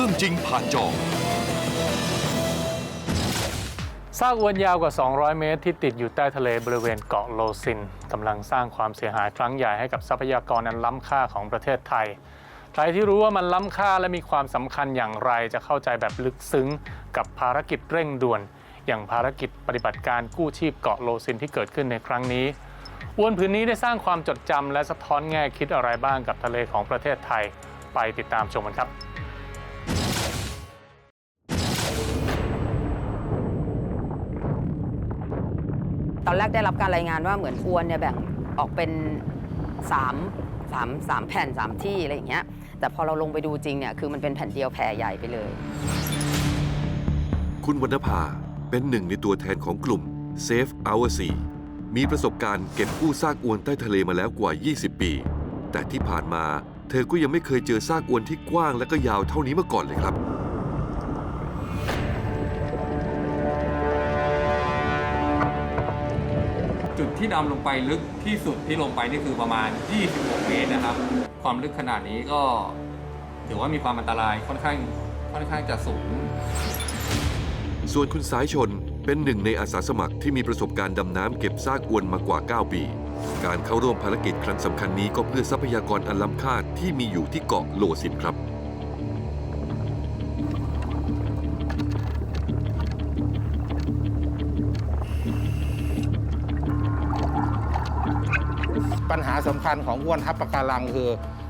รื่องจริงผ่านจอซากอวนยาวกว่า 200 เมตร ที่ติดอยู่ใต้ทะเลบริเวณเกาะโลซินกำลังสร้างความเสียหายครั้งใหญ่ให้กับทรัพยากรอันล้ำค่าของประเทศไทย ใครที่รู้ว่ามันล้ำค่าและมีความสำคัญอย่างไรจะเข้าใจแบบลึกซึ้ง กับภารกิจเร่งด่วน อย่างภารกิจปฏิบัติการกู้ชีพเกาะโลซินที่เกิดขึ้นในครั้งนี้อวนผืนนี้ได้สร้างความจดจำและสะท้อนแง่คิดอะไรบ้างกับทะเลของประเทศไทย ไปติดตามชมกันครับ ตอนแรกได้รับการรายงานว่าเหมือนอวนเนี่ยแบ่งออกเป็น3ามสามสามแผ่น 3 ที่อะไรอย่างเงี้ย แต่พอเราลงไปดูจริงเนี่ยคือมันเป็นแผ่นเดียวแผ่ใหญ่ไปเลย คุณวรรณภาเป็นหนึ่งในตัวแทนของกลุ่ม Save Our Sea มีประสบการณ์เก็บกู้ซากอวนใต้ทะเลมาแล้วกว่า 20 ปี แต่ที่ผ่านมา เธอก็ยังไม่เคยเจอซากอวนที่กว้างและก็ยาวเท่านี้มาก่อนเลยครับ จุดที่ดำลงไปลึกที่สุดที่ลงไปนี่คือประมาณ 26 เมตรนะครับ ความลึกขนาดนี้ก็ถือว่ามีความอันตรายค่อนข้างค่อนข้างจะสูง ส่วนคุณสายชนเป็นหนึ่งในอาสาสมัครที่มีประสบการณ์ดำน้ำเก็บซากอวนมากว่า 9 ปี การเข้าร่วมภารกิจครั้งสำคัญนี้ก็เพื่อทรัพยากรอันล้ำค่าที่มีอยู่ที่เกาะโลซินครับ ปัญหาสำคัญของอ้วนทับปะการังคือ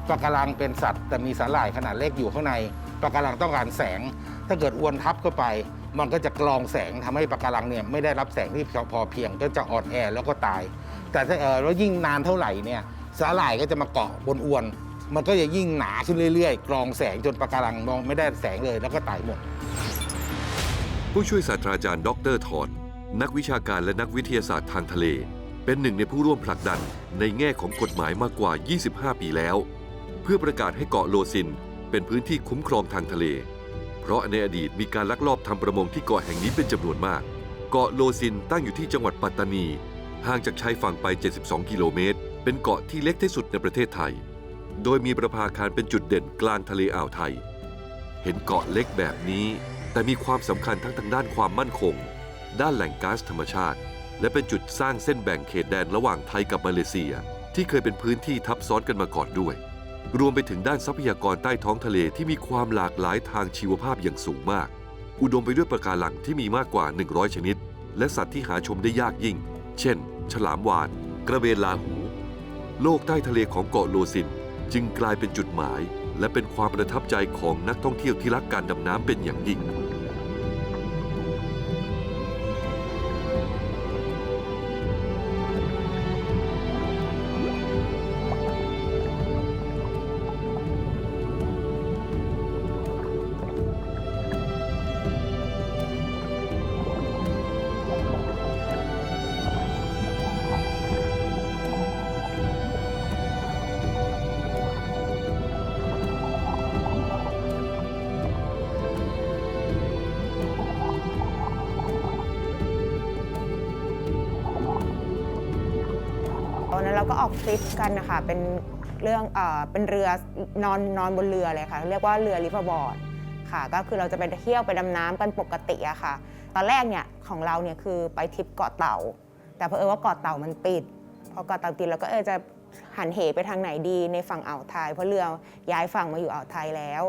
ปะการังเป็นสัตว์แต่มีสาหร่ายขนาดเล็กอยู่ข้างในปะการังต้องการแสง ถ้าเกิดอ้วนทับเข้าไป มันก็จะกรองแสงทำให้ปะการังเนี่ยไม่ได้รับแสงที่พอเพียงก็จะอ่อนแอแล้วก็ตาย แต่ถ้าเออแล้วยิ่งนานเท่าไหร่เนี่ยสาหร่ายก็จะมาเกาะบนอ้วน มันก็จะยิ่งหนาขึ้นเรื่อยๆ กรองแสงจนปะการังมองไม่ได้แสงเลยแล้วก็ตายหมดผู้ช่วยศาสตราจารย์ ดรทอนนักวิชาการและนักวิทยาศาสตร์ทางทะเล เป็นหนึ่งในผู้ร่วมผลักดันในแง่ของกฎหมายมากกว่า 25 ปีแล้ว เพื่อประกาศให้เกาะโลซิน เป็นพื้นที่คุ้มครองทางทะเล เพราะในอดีตมีการลักลอบทำประมงที่เกาะแห่งนี้เป็นจำนวนมาก เกาะโลซินตั้งอยู่ที่จังหวัดปัตตานี ห่างจากชายฝั่งไป 72 กิโลเมตร เป็นเกาะที่เล็กที่สุดในประเทศไทย โดยมีประภาคารเป็นจุดเด่นกลางทะเลอ่าวไทย เห็นเกาะเล็กแบบนี้ แต่มีความสำคัญทั้งทางด้านความมั่นคง ด้านแหล่งก๊าซธรรมชาติ และเป็นจุดสร้างเส้นแบ่งเขตแดนระหว่างไทยกับมาเลเซีย ที่เคยเป็นพื้นที่ทับซ้อนกันมาก่อนด้วย รวมไปถึงด้านทรัพยากรใต้ท้องทะเลที่มีความหลากหลายทางชีวภาพอย่างสูงมาก อุดมไปด้วยปะการังที่มีมากกว่า 100 ชนิด และสัตว์ที่หาชมได้ยากยิ่ง เช่น ฉลามวาฬกระเบนลาหู โลกใต้ทะเลของเกาะโลซิน จึงกลายเป็นจุดหมาย และเป็นความประทับใจของนักท่องเที่ยวที่รักการดำน้ำเป็นอย่างยิ่ง เราก็ออกทริปกันนะคะเป็นเรื่องเออเป็นเรือนอนนอนบนเรือเลยค่ะ เรียกว่าเรือริเวอร์บอร์ดค่ะ ก็คือเราจะไปเที่ยวไปดำน้ำกันปกติอะค่ะ ตอนแรกเนี่ยของเราเนี่ยคือไปทริปเกาะเต่า แต่เพอเออว่าเกาะเต่ามันปิดพอเกาะเต่าปิดเราก็เออจะหันเหไปทางไหนดีในฝั่งอ่าวไทย เพราะเรือย้ายฝั่งมาอยู่อ่าวไทยแล้ว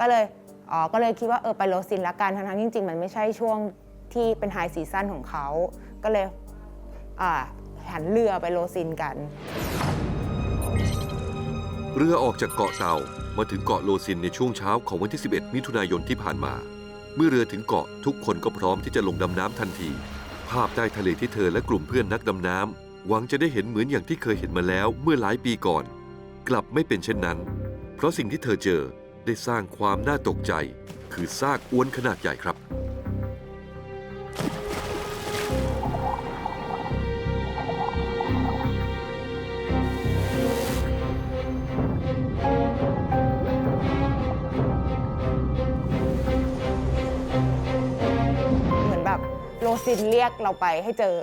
ก็เลยอ๋อก็เลยคิดว่าเออไปโรซินละกันทั้งๆจริง ๆ มันไม่ใช่ช่วงที่เป็นไฮซีซั่นของเขาก็เลยอ่า หันเรือไปโรซินกัน เรือออกจากเกาะเต่ามาถึงเกาะโลซินในช่วงเช้าของวันที่ 11 มิถุนายนที่ผ่านมา เมื่อเรือถึงเกาะทุกคนก็พร้อมที่จะลงดำน้ำทันที ภาพใต้ทะเลที่เธอและกลุ่มเพื่อนนักดำน้ำหวังจะได้เห็นเหมือนอย่างที่เคยเห็นมาแล้วเมื่อหลายปีก่อน กลับไม่เป็นเช่นนั้น เพราะสิ่งที่เธอเจอได้สร้างความน่าตกใจ คือซากอวนขนาดใหญ่ครับ ซินเรียกเราไปให้เจอ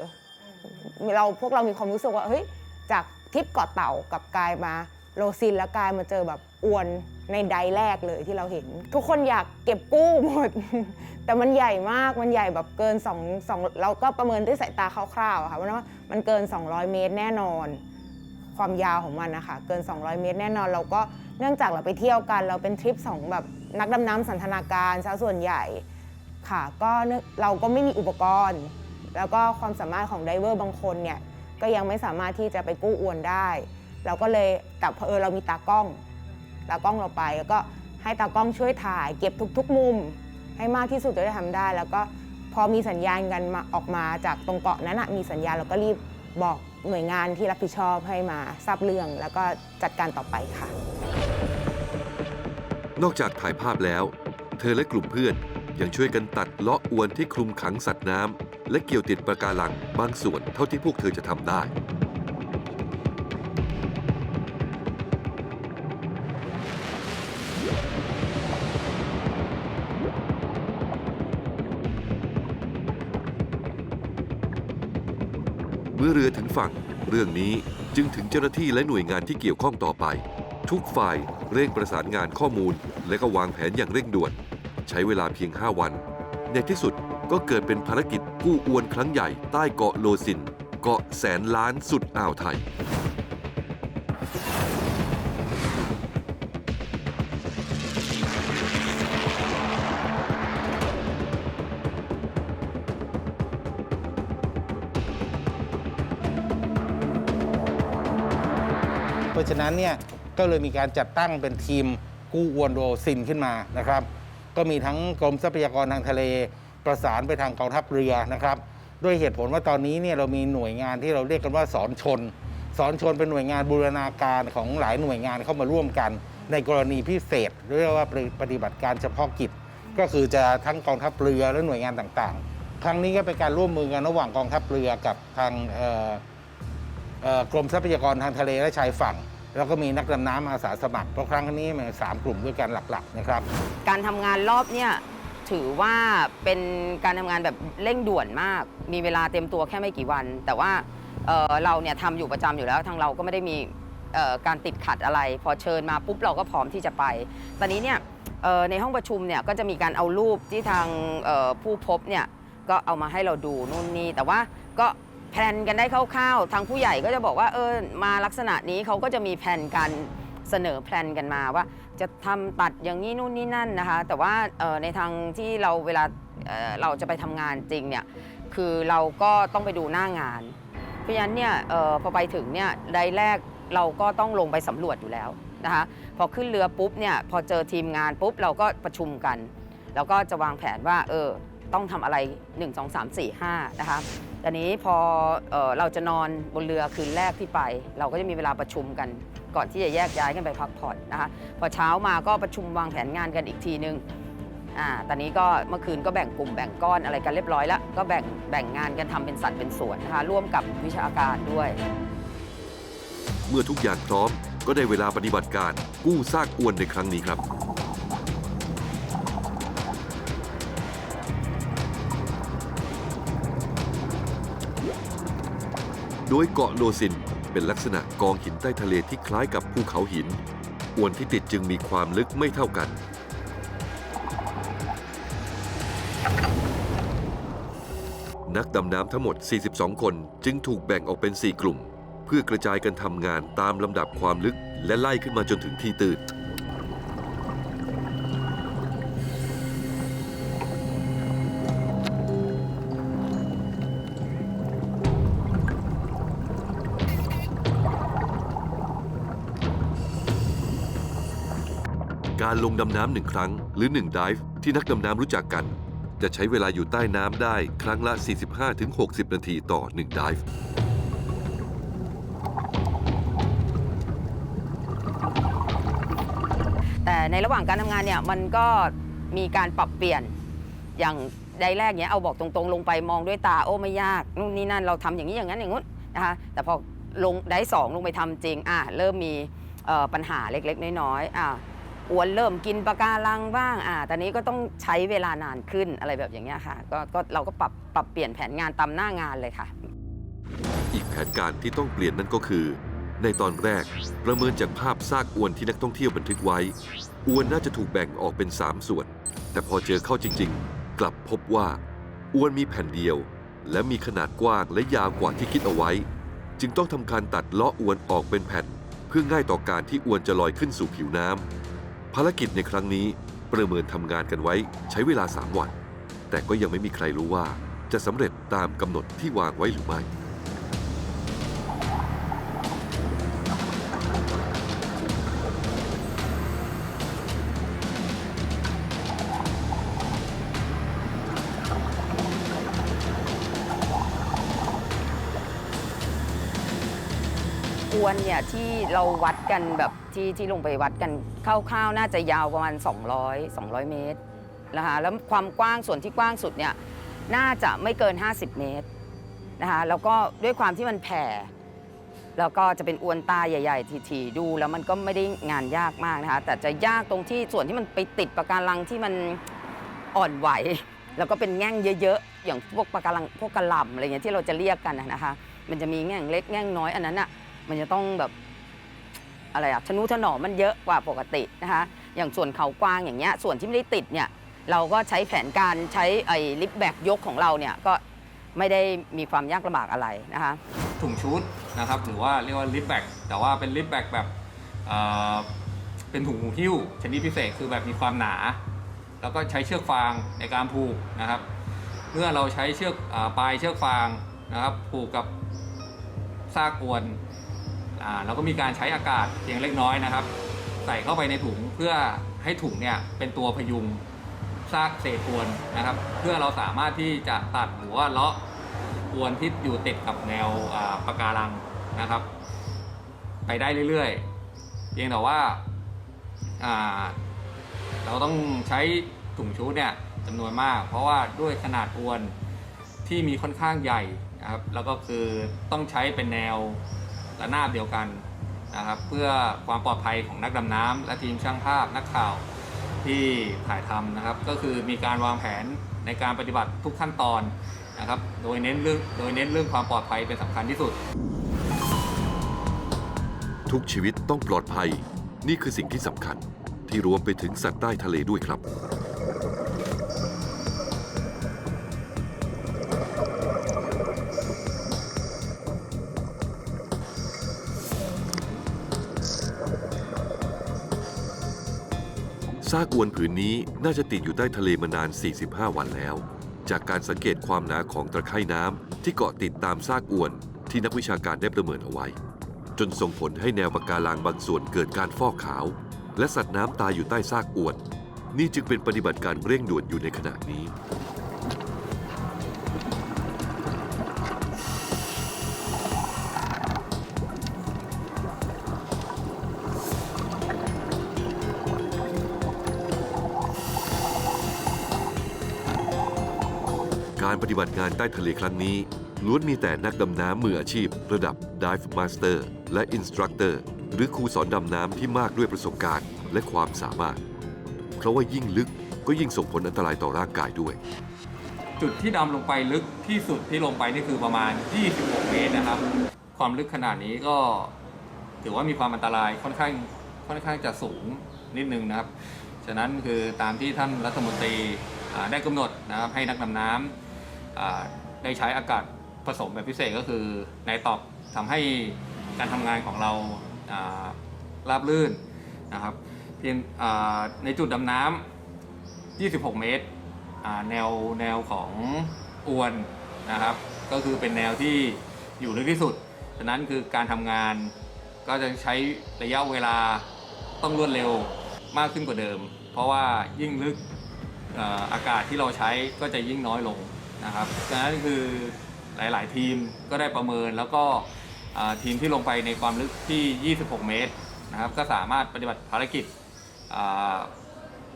เราพวกเรามีความรู้สึกว่าเฮ้ยจากทริปเกาะเต่ากับกายมาโลซินแล้วกายมาเจอแบบอวนในไดแรกเลยที่เราเห็น ทุกคนอยากเก็บกู้หมด แต่มันใหญ่มากมันใหญ่แบบเกิน2 2เราก็ประเมินด้วยสายตาคร่าวๆค่ะว่ามันเกิน 200 เมตรแน่นอน ความยาวของมันนะคะเกิน 200 เมตรแน่นอน เราก็เนื่องจากเราไปเที่ยวกัน เราเป็นทริปสองแบบนักดำน้ำสันทนาการซะส่วนใหญ่ ค่ะก็เราก็ไม่มีอุปกรณ์ แล้วก็ความสามารถของไดเวอร์บางคนเนี่ยก็ยังไม่สามารถที่จะไปกู้อวนได้ เราก็เลยแต่เผอิญเรามีตากล้องตากล้องเราไปแล้วก็ให้ตากล้องช่วยถ่าย เก็บทุก ๆ มุม ให้มากที่สุดจะได้ทำได้ แล้วก็พอมีสัญญาณกันมาออกมาจากตรงเกาะนั้นมีสัญญาณเราก็รีบบอกหน่วยงานที่รับผิดชอบให้มาทราบเรื่อง แล้วก็จัดการต่อไปค่ะ นอกจากถ่ายภาพแล้ว เธอและกลุ่มเพื่อน ยังช่วยกันตัดเลาะอวนที่คลุมขังสัตว์น้ำและเกี่ยวติดปะการังบางส่วนเท่าที่พวกเธอจะทำได้ เมื่อเรือถึงฝั่ง เรื่องนี้จึงถึงเจ้าหน้าที่และหน่วยงานที่เกี่ยวข้องต่อไป ทุกฝ่ายเร่งประสานงานข้อมูล และก็วางแผนอย่างเร่งด่วน ใช้เวลาเพียง 5 วัน ในที่สุดก็เกิดเป็นภารกิจกู้อวนครั้งใหญ่ใต้เกาะโลซิน เกาะแสนล้านสุดอ่าวไทย เพราะฉะนั้นเนี่ยก็เลยมีการจัดตั้งเป็นทีมกู้อวนโดซินขึ้นมานะครับ ก็มีทั้งกรมทรัพยากรทางทะเล ประสานไปทางกองทัพเรือนะครับ ด้วยเหตุผลว่าตอนนี้เนี่ยเรามีหน่วยงานที่เราเรียกกันว่าสอนชน สอนชนเป็นหน่วยงานบูรณาการของหลายหน่วยงานเข้ามาร่วมกัน ในกรณีพิเศษเรียกว่าปฏิบัติการเฉพาะกิจ ก็คือจะทั้งกองทัพเรือและหน่วยงานต่างๆ ครั้งนี้ก็เป็นการร่วมมือกันระหว่างกองทัพเรือกับทางกรมทรัพยากรทางทะเลและชายฝั่ง แล้วก็มีนักดำน้ำอาสาสมัคร เพราะครั้งนี้มีสามกลุ่มด้วยกันหลักๆนะครับ การทำงานรอบเนี่ยถือว่าเป็นการทำงานแบบเร่งด่วนมาก มีเวลาเต็มตัวแค่ไม่กี่วัน แต่ว่าเอ่อเราเนี่ยทำอยู่ประจำอยู่แล้วทางเราก็ไม่ได้มีเอ่อการติดขัดอะไร พอเชิญมาปุ๊บเราก็พร้อมที่จะไป ตอนนี้เนี่ยเอ่อในห้องประชุมเนี่ยก็จะมีการเอารูปที่ทางเอ่อผู้พบเนี่ยก็เอามาให้เราดูนู่นนี่แต่ว่าก็ แพลนกันได้คร่าวๆ ทางผู้ใหญ่ก็จะบอกว่าเออมาลักษณะนี้เขาก็จะมีแผนการเสนอแพลนกันมาว่าจะทำตัดอย่างนี้นู่นนี่นั่นนะคะ แต่ว่าออในทางที่เราเวลาเออเราจะไปทำงานจริงเนี่ยคือเราก็ต้องไปดูหน้างาน เพราะฉะนั้นเนี่ยออพอไปถึงเนี่ยไดแรกเราก็ต้องลงไปสำรวจอยู่แล้วนะคะพอขึ้นเรือปุ๊บเนี่ยพอเจอทีมงานปุ๊บเราก็ประชุมกัน แล้วก็จะวางแผนว่าเออต้องทำอะไร 1 2 3 4 5นะคะ ตอนนี้พอเออเราจะนอนบนเรือคืนแรกที่ไป เราก็จะมีเวลาประชุมกัน ก่อนที่จะแยกย้ายกันไปพักผ่อนนะคะพอเช้ามาก็ประชุมวางแผนงานกันอีกทีนึงอ่าตอนนี้ก็เมื่อคืนก็แบ่งกลุ่มแบ่งก้อนอะไรกันเรียบร้อยแล้ว ก็แบ่งแบ่งงานกันทำเป็นสัดเป็นส่วนนะคะร่วมกับวิชาการด้วย เมื่อทุกอย่างพร้อมก็ได้เวลาปฏิบัติการกู้ซากอวนในครั้งนี้ครับ โดยเกาะโลซินเป็นลักษณะกองหินใต้ทะเลที่คล้ายกับภูเขาหิน อวนที่ติดจึงมีความลึกไม่เท่ากัน นักดำน้ำทั้งหมด 42 คนจึงถูกแบ่งออกเป็น 4 กลุ่ม เพื่อกระจายกันทำงานตามลำดับความลึกและไล่ขึ้นมาจนถึงที่ตื่น การลงดำน้ำหนึ่งครั้ง หรือ1 dive ที่นักดำน้ำรู้จักกัน จะใช้เวลาอยู่ใต้น้ำได้ครั้งละ 45-60 นาทีต่อ1 dive แต่ในระหว่างการทำงานเนี่ยมันก็มีการปรับเปลี่ยนอย่างไดแรกเนี้ยเอาบอกตรงๆ ลงไปมองด้วยตาโอ้ไม่ยากนู่นนี่นั่นเราทำอย่างนี้อย่างนั้นอย่างนู้นนะคะแต่พอลงได้สองลงไปทำจริงอะเริ่มมีปัญหาเล็กๆ น้อยๆอะ อวนเริ่มกินปะการังบ้างอะตอนนี้ก็ต้องใช้เวลานานขึ้นอะไรแบบอย่างเงี้ยค่ะก็ก็เราก็ปรับปรับเปลี่ยนแผนงานตามหน้างานเลยค่ะ อีกแผนการที่ต้องเปลี่ยนนั่นก็คือ ในตอนแรกประเมินจากภาพซากอวนที่นักท่องเที่ยวบันทึกไว้ อวนน่าจะถูกแบ่งออกเป็น 3 ส่วน แต่พอเจอเข้าจริง ๆ กลับพบว่า อวนมีแผ่นเดียว และมีขนาดกว้างและยาวกว่าที่คิดเอาไว้ จึงต้องทำการตัดเลาะอวนออกเป็นแผ่น เพื่อง่ายต่อการที่อวนจะลอยขึ้นสู่ผิวน้ำ ภารกิจในครั้งนี้ประเมินทำงานกันไว้ใช้เวลา 3 วัน แต่ก็ยังไม่มีใครรู้ว่าจะสำเร็จตามกำหนดที่วางไว้หรือไม่ อวนเนี่ยที่เราวัดกันแบบที่ที่ลงไปวัดกันคร่าวๆน่าจะยาวประมาณ 200 200 เมตรนะคะแล้วความกว้างส่วนที่กว้างสุดเนี่ยน่าจะไม่เกิน 50 เมตรนะคะแล้วก็ด้วยความที่มันแผ่ แล้วก็จะเป็นอวนตาใหญ่ ๆ ทีๆดู แล้วมันก็ไม่ได้งานยากมากนะคะแต่จะยากตรงที่ส่วนที่มันไปติดปะการังที่มันอ่อนไหว แล้วก็เป็นแง่งเยอะๆ อย่างพวกปะการังพวกกระหล่ำอะไรเงี้ยที่เราจะเรียกกันนะคะมันจะมีแง่งเล็กแง่งน้อยอันนั้นอะ มันจะต้องแบบอะไรอะทนุถนอมมันเยอะกว่าปกตินะคะ อย่างส่วนเขากวางอย่างเงี้ยส่วนที่ไม่ได้ติดเนี่ยเราก็ใช้แผนการใช้ไอ้ลิฟแบกยกของเราเนี่ยก็ไม่ได้มีความยากลำบากอะไรนะคะ ถุงชุดนะครับหรือว่าเรียกว่าลิฟแบกแต่ว่าเป็นลิฟแบกแบบเอ่อเป็นถุงหูหิ้วชนิดพิเศษคือแบบมีความหนา แล้วก็ใช้เชือกฟางในการผูกนะครับ เมื่อเราใช้เชือกอาปลายเชือกฟางนะครับผูกกับซากอวน เราก็มีการใช้อากาศเพียงเล็กน้อยนะครับ ใส่เข้าไปในถุงเพื่อให้ถุงเนี่ยเป็นตัวพยุงซากเศษอวนนะครับ เพื่อเราสามารถที่จะตัดหรือว่าเลาะอวนที่อยู่ติดกับแนวอ่าปะการังนะครับ ไปได้เรื่อยๆเพียงแต่ว่าอ่าเราต้องใช้ถุงชูเนี่ยจำนวนมาก เพราะว่าด้วยขนาดอวนที่มีค่อนข้างใหญ่นะครับ แล้วก็คือต้องใช้เป็นแนว ระนาบเดียวกันนะครับ เพื่อความปลอดภัยของนักดำน้ำและทีมช่างภาพนักข่าวที่ถ่ายทำนะครับ ก็คือมีการวางแผนในการปฏิบัติทุกขั้นตอนนะครับ โดยเน้นเรื่องโดยเน้นเรื่องความปลอดภัยเป็นสำคัญที่สุด ทุกชีวิตต้องปลอดภัย นี่คือสิ่งที่สำคัญที่รวมไปถึงสัตว์ใต้ทะเลด้วยครับ ซากอวนผืนนี้น่าจะติดอยู่ใต้ทะเลมานาน 45 วันแล้ว จากการสังเกตความหนาของตะไคร่น้ำที่เกาะติดตามซากอวนที่นักวิชาการได้ประเมินเอาไว้ จนส่งผลให้แนวปะการังบางส่วนเกิดการฟอกขาว และสัตว์น้ำตายอยู่ใต้ซากอวน นี่จึงเป็นปฏิบัติการเร่งด่วนอยู่ในขณะนี้ ฏิบัติงานใต้ทะเลครั้งนี้ ล้วนมีแต่นักดำน้ำมืออาชีพ ระดับ Dive Master และ Instructor หรือครูสอนดำน้ำที่มากด้วยประสบการณ์และความสามารถ เพราะว่ายิ่งลึกก็ยิ่งส่งผลอันตรายต่อร่างกายด้วย จุดที่ดำลงไปลึกที่สุดที่ลงไปนี่คือประมาณ 26 เมตรนะครับ ความลึกขนาดนี้ก็ถือว่ามีความอันตรายค่อนข้างค่อนข้างจะสูงนิดนึงนะครับ ฉะนั้นคือตามที่ท่านรัฐมนตรีได้กำหนดนะครับให้นักดำน้ำอ่า ได้ใช้อากาศผสมแบบพิเศษก็คือในตอกทำให้การทำงานของเราราบลื่นนะครับเพียงในจุดดำน้ำ 26 เมตรแนวแนวของอวนนะครับ ก็คือเป็นแนวที่อยู่ลึกที่สุด ฉะนั้นคือการทำงานก็จะใช้ระยะเวลาต้องรวดเร็วมากขึ้นกว่าเดิม เพราะว่ายิ่งลึกอากาศที่เราใช้ก็จะยิ่งน้อยลง นะครับฉะนั้นคือหลายๆ ทีมก็ได้ประเมินแล้วก็ทีมที่ลงไปในความลึกที่ 26 เมตรนะครับ ก็สามารถปฏิบัติภารกิจ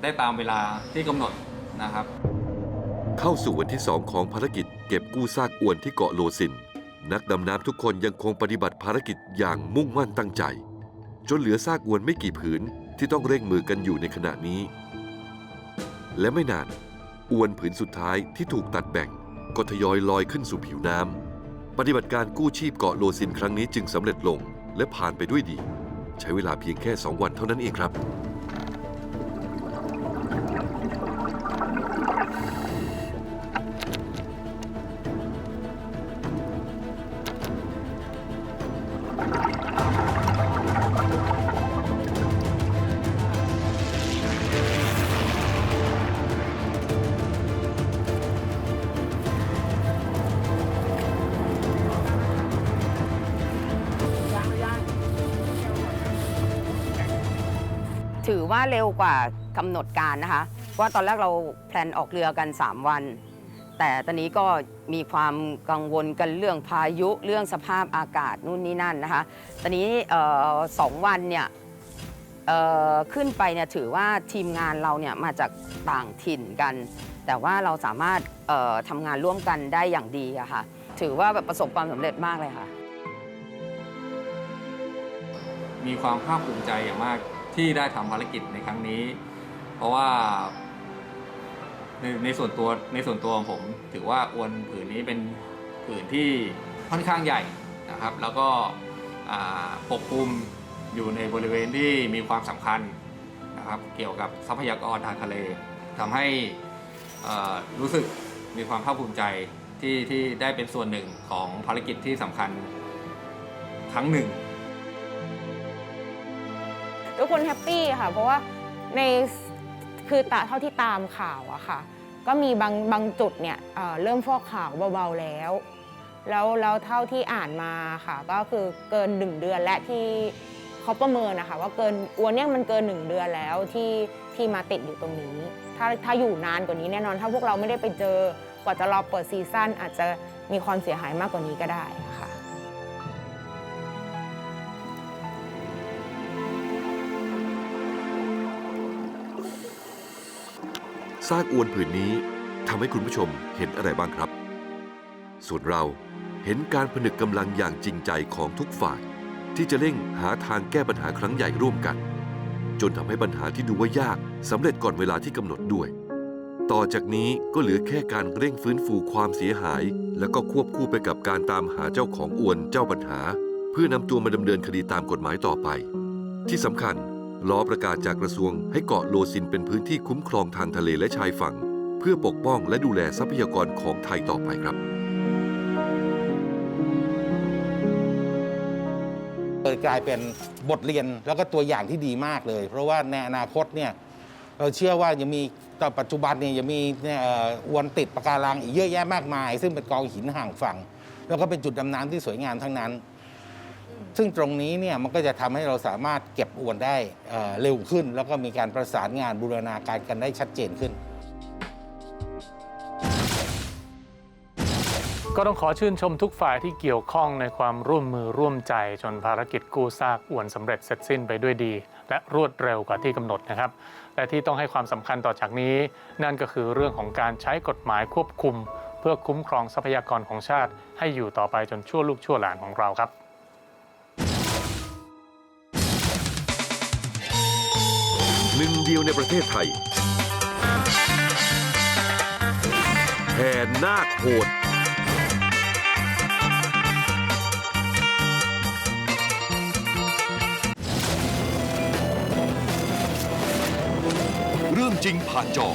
ได้ตามเวลาที่กำหนดนะครับ เข้าสู่วันที่ 2 ของภารกิจ เก็บกู้ซากอวนที่เกาะโลซิน นักดำน้ำทุกคนยังคงปฏิบัติภารกิจอย่างมุ่งมั่นตั้งใจ จนเหลือซากอวนไม่กี่ผืนที่ต้องเร่งมือกันอยู่ในขณะนี้ และไม่นานอวนผืนสุดท้ายที่ถูกตัดแบ่ง ก็ทยอยลอยขึ้นสู่ผิวน้ำ ปฏิบัติการกู้ชีพเกาะโลซินครั้งนี้จึงสำเร็จลงและผ่านไปด้วยดี ใช้เวลาเพียงแค่ 2 วันเท่านั้นเองครับ ว่าเร็วกว่ากำหนดการนะคะเพราะว่าตอนแรกเราแพลนออกเรือกัน 3 วัน แต่ตอนนี้ก็มีความกังวลกันเรื่องพายุเรื่องสภาพอากาศนู่นนี่นั่นนะคะ ตอนนี้สองวันเนี่ยขึ้นไปเนี่ยถือว่าทีมงานเราเนี่ยมาจากต่างถิ่นกัน แต่ว่าเราสามารถทำงานร่วมกันได้อย่างดีอะค่ะ ถือว่าแบบประสบความสำเร็จมากเลยค่ะ มีความภาคภูมิใจอย่างมาก ที่ได้ทำภารกิจในครั้งนี้ เพราะว่าในในส่วนตัวในส่วนตัวของผม ถือว่าอวนผืนนี้เป็นผืนที่ค่อนข้างใหญ่นะครับ แล้วก็ปกคลุมอยู่ในบริเวณที่มีความสำคัญนะครับเกี่ยวกับทรัพยากรทางทะเลทำให้รู้สึกมีความภาคภูมิใจที่ที่ได้เป็นส่วนหนึ่งของภารกิจที่สำคัญครั้งหนึ่ง ทุกคนแฮปปี้ค่ะ เพราะว่าในคือตาเท่าที่ตามข่าวอะค่ะ ก็มีบางบางจุดเนี่ยเเริ่มฟอกขาวเบาๆแล้ว แล้วแล้วเท่าที่อ่านมาค่ะ ก็คือเกินหนึ่งเดือนและที่เขาประเมินนะคะว่าเกินอ้วนเนี่ยมันเกินหนึ่งเดือนแล้วที่ที่มาติดอยู่ตรงนี้ ถ้าถ้าอยู่นานกว่านี้แน่นอน ถ้าพวกเราไม่ได้ไปเจอกว่าจะรอเปิดซีซั่นอาจจะมีความเสียหายมากกว่านี้ก็ได้ค่ะ ซากอวนผืนนี้ทำให้คุณผู้ชมเห็นอะไรบ้างครับ ส่วนเราเห็นการผนึกกำลังอย่างจริงใจของทุกฝ่าย ที่จะเร่งหาทางแก้ปัญหาครั้งใหญ่ร่วมกัน จนทำให้ปัญหาที่ดูว่ายากสำเร็จก่อนเวลาที่กำหนดด้วย ต่อจากนี้ก็เหลือแค่การเร่งฟื้นฟูความเสียหาย แล้วก็ควบคู่ไปกับการตามหาเจ้าของอวนเจ้าปัญหา เพื่อนำตัวมาดำเนินคดีตามกฎหมายต่อไป ที่สำคัญ รอประกาศจากกระทรวงให้เกาะโลซินเป็นพื้นที่คุ้มครองทางทะเลและชายฝั่ง เพื่อปกป้องและดูแลทรัพยากรของไทยต่อไปครับเกิดกลายเป็นบทเรียนแล้วก็ตัวอย่างที่ดีมากเลย เพราะว่าในอนาคตเนี่ยเราเชื่อว่ายังมีตอนปัจจุบันเนี่ยยังมีเนี่ยเอ่ออวนติดปะการังอีกเยอะแยะมากมาย ซึ่งเป็นกองหินห่างฝั่ง แล้วก็เป็นจุดดำน้ำที่สวยงามทั้งนั้น ซึ่งตรงนี้เนี่ยมันก็จะทำให้เราสามารถเก็บอวนได้เอ่อเร็วขึ้น แล้วก็มีการประสานงานบูรณาการกันได้ชัดเจนขึ้น ก็ต้องขอชื่นชมทุกฝ่ายที่เกี่ยวข้องในความร่วมมือร่วมใจจนภารกิจกู้ซากอวนสำเร็จเสร็จสิ้นไปด้วยดี และรวดเร็วกว่าที่กำหนดนะครับ และที่ต้องให้ความสำคัญต่อจากนี้ นั่นก็คือเรื่องของการใช้กฎหมายควบคุม เพื่อคุ้มครองทรัพยากรของชาติ ให้อยู่ต่อไปจนชั่วลูกชั่วหลานของเราครับ หนึ่งเดียวในประเทศไทยแห่นาคโหดเรื่องจริงผ่านจอ